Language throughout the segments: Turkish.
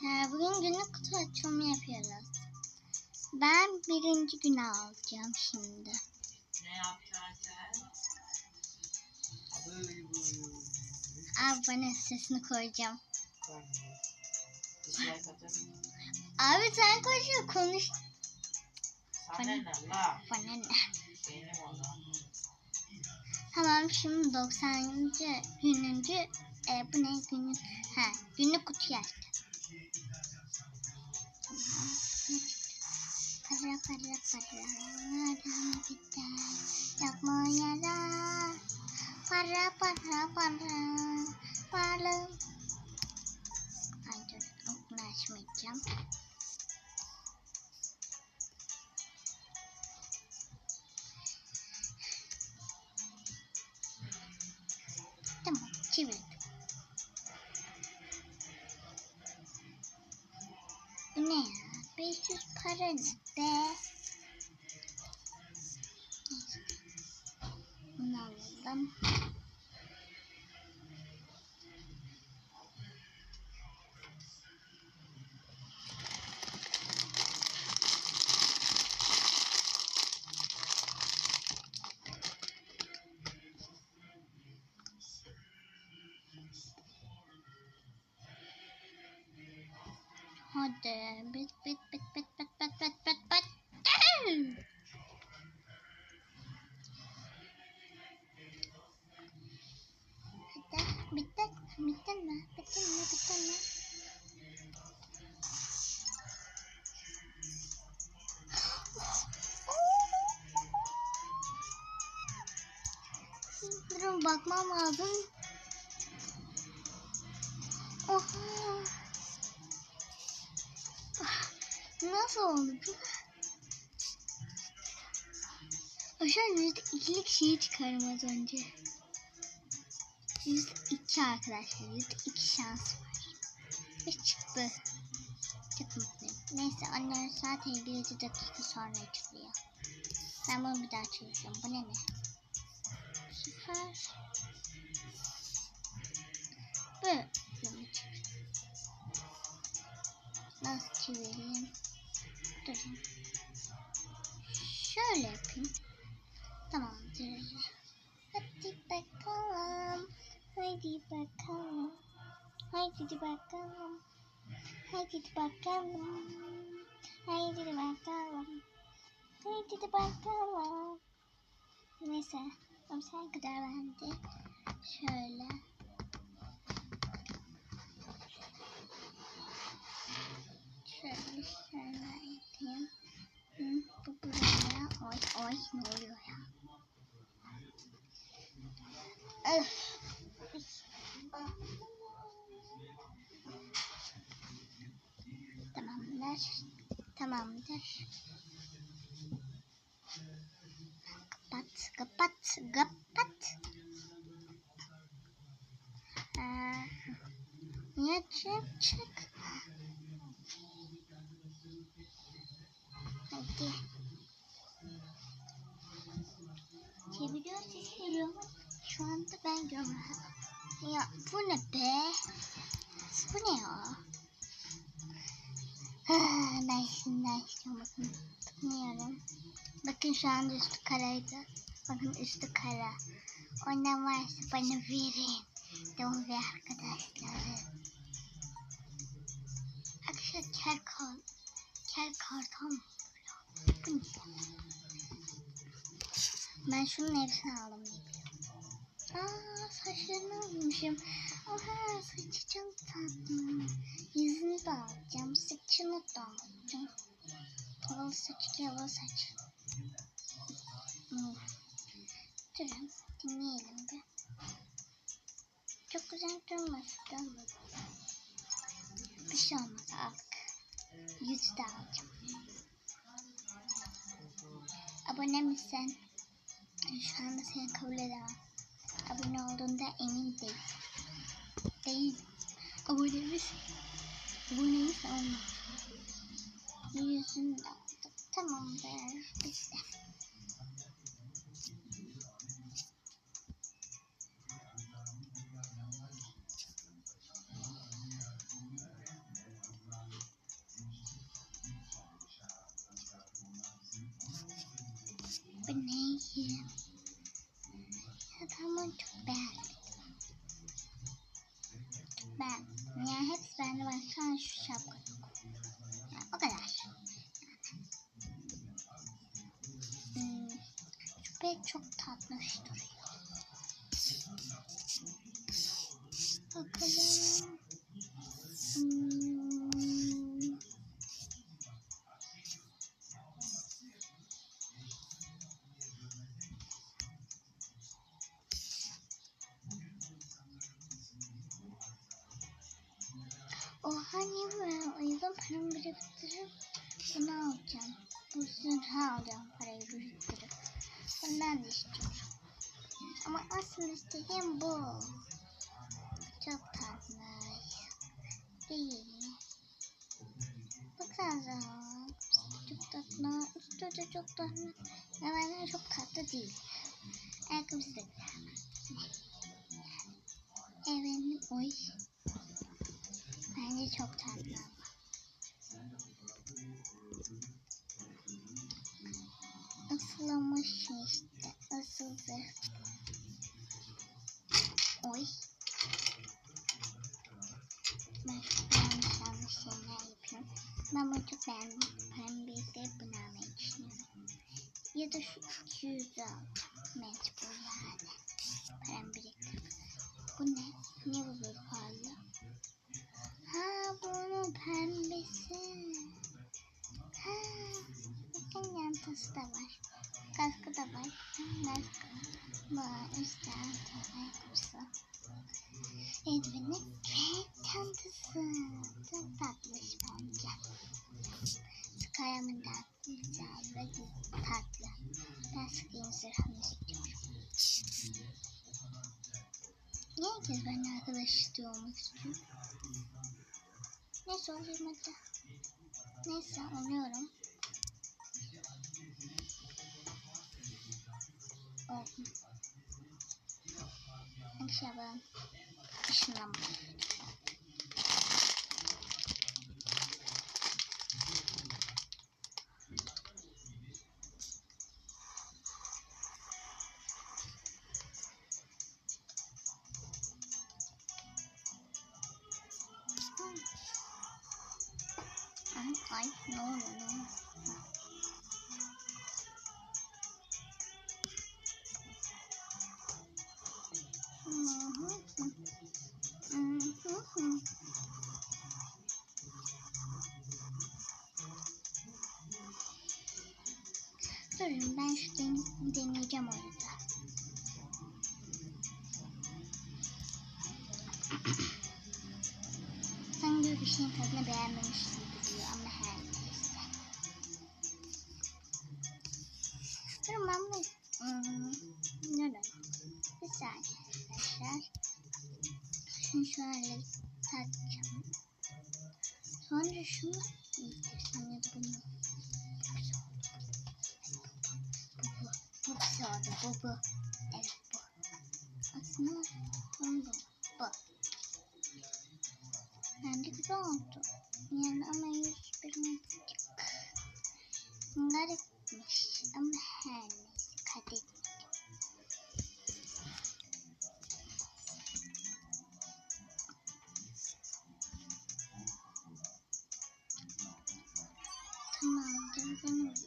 arkadaşlar. Bugün günlük kutu açılımı yapıyoruz. Ben birinci günü alacağım şimdi. Ne yapacaksın? Bana sesini koyacağım. Atarım. Abi sen koşuyor konuş. Sana ne? Bana ne? Tamam şimdi 90. gününcü e, bu ne günlük? Ha, günlük kutu açtı. Para para para adam biter yapma yarar para para para para Ay dur bunu açmayacağım Tamam çevirdim ne ya? 500 para ne be? tâm Hot damn, bit, bit, bit, bit, bit, bit, bit. Mi? Durun bakmam lazım. Oha. Nasıl oldu? Aşağı yüzde ikilik şeyi çıkarım az önce. Yüzde iki arkadaşlar. Yüzde iki şans var. Ve çıktı. Çok mutluyum. Neyse annem saat 57 dakika sonra açılıyor. Ben bunu bir daha çevireceğim. Bu ne ne? Sefer böyle? Nasıl çevireyim? Durun. Şöyle yapayım. Tamamdır. Hadi bakalım. Haydi bakalım. Haydi bakalım. Haydi bakalım. Haydi bakalım. Haydi bakalım. Neyse. Ama sen kadar bende. Şöyle. Şöyle şöyle yapayım. Hı, bu buraya. Oy oy ne oluyor ya? Öf. Tamamdır. Tamamdır. Kapat, kapat, kapat. Aa, niye çık çık? Hadi. Çeviriyor ses geliyor ama şu anda ben görmüyorum. Ya bu ne be? Bu ne ya? Ben istiyorum bakın. Tıklıyorum. Bakın şu anda üstü karaydı. Bakın üstü kara. Ondan varsa bana verin. Doğru ve arkadaşlarım. Arkadaşlar kel kal. Kel kartal mı? Bu ne? Ben şunun hepsini aldım diye. Aa saçlarını almışım. Oha saçı çok tatlı. Yüzünü de alacağım. Saçını da alacağım. Havalı saç, havalı saç. Hmm. Durun dinleyelim bir. Çok güzel durmasın da Bir şey olmaz aldık. Yüzü de alacağım. Abone misin? Şu anda seni kabul edemem. Abone olduğunda emin değil. Değil. Abone misin? Bu neymiş olmaz. Yüzünü de aldık. Tamamdır. İşte. But now çok tatlış duruyor. Bakalım. Hmm. Oha niye? O yüzden paramı biriktirip bunu alacağım. Bu zırhı alacağım parayı biriktirip. Bundan da istiyorum. Ama asıl istediğim bu. Çok tatlı. Değil. Baksanıza. Çok tatlı. Üstü de çok tatlı. Ama çok tatlı değil. Ayakkabısı da güzel. Evet. Oy. Bence çok tatlı ama. Isılamış işte. Isıldı. Oy. Ben yanlış yanlış şeyler yapıyorum. Ben bunu çok beğendim. Paramı biriktirip bunu almayı düşünüyorum. Ya da şu 200'ü alacağım. Mecbur yani. Paramı biriktirip. Bu ne? Niye bu böyle pahalı? Ha bunun pembesi. Ha, bakın yantası da var. Kaskı da var. Kaskı var. İşte ayakkabısı. Eldiveni ve çantası. Çok tatlış bence. Skyrim'in de güzel ve tatlı. Ben Skyrim zırhını istiyorum. Niye herkes benimle arkadaş istiyor olmak istiyor? Neyse olayım hadi. Neyse oluyorum. Arkadaşlar ben ışınlanma. Durun ben şu den deneyeceğim o yüzden. Sanki bir şeyin tadını beğenmemiş gibi duruyor ama şöyle takacağım. Sonra şunu da bunu. Bu güzel oldu. Bu bu. Evet bu. Aslında bu bu. Bu. Bence güzel oldu. Yani ama yüz birazcık garipmiş. Ama her Arkadaşlar.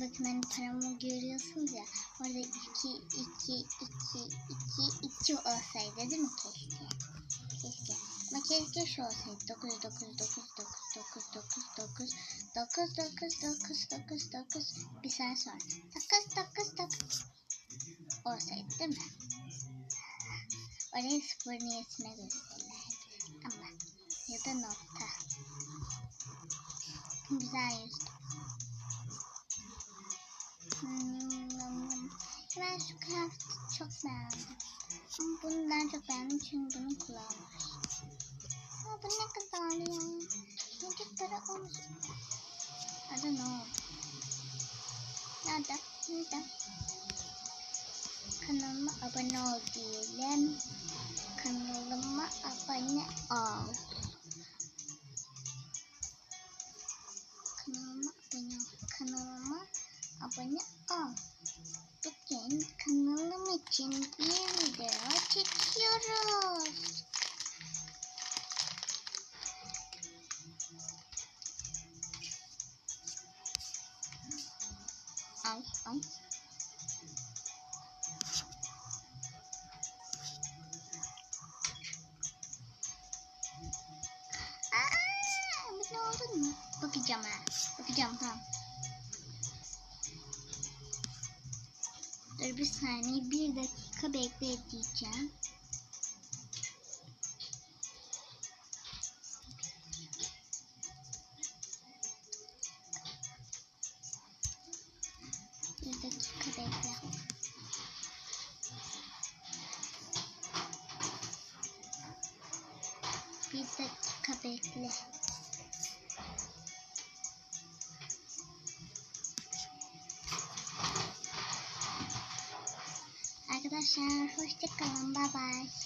Bakın hani paramı görüyorsunuz ya. Orada 2, 2, 2, 2, 2 olsaydı değil mi keşke? Keşke. Ama keşke şu olsaydı. 9, 9, 9, 9, 9, 9, 9, 9, 9, 9, 9, 9, bir saat sonra. 9, 9, 9 olsaydı değil mi? Oraya sıfır niyetine gösterirlerdi. Ama ya da nokta. Güzel yüzdüm. Hmm, ben şu kıyafeti çok beğendim. Ama bunu daha çok beğendim çünkü bunun kulağı var. Aa, bu ne kadar ya? Çocuk para olmuş. Adı ne oldu? Nerede? Nerede? Kanalıma abone ol diyelim. Kanalıma abone ol. Kanalıma abone ol. Kanalıma abone ol. Bugün kanalım için bir video çekiyoruz. Bakacağım ha. Bakacağım tamam. Dur bir saniye bir dakika bekle diyeceğim. Bir dakika bekle. Bir dakika bekle. Arkadaşlar hoşçakalın. Bye bye.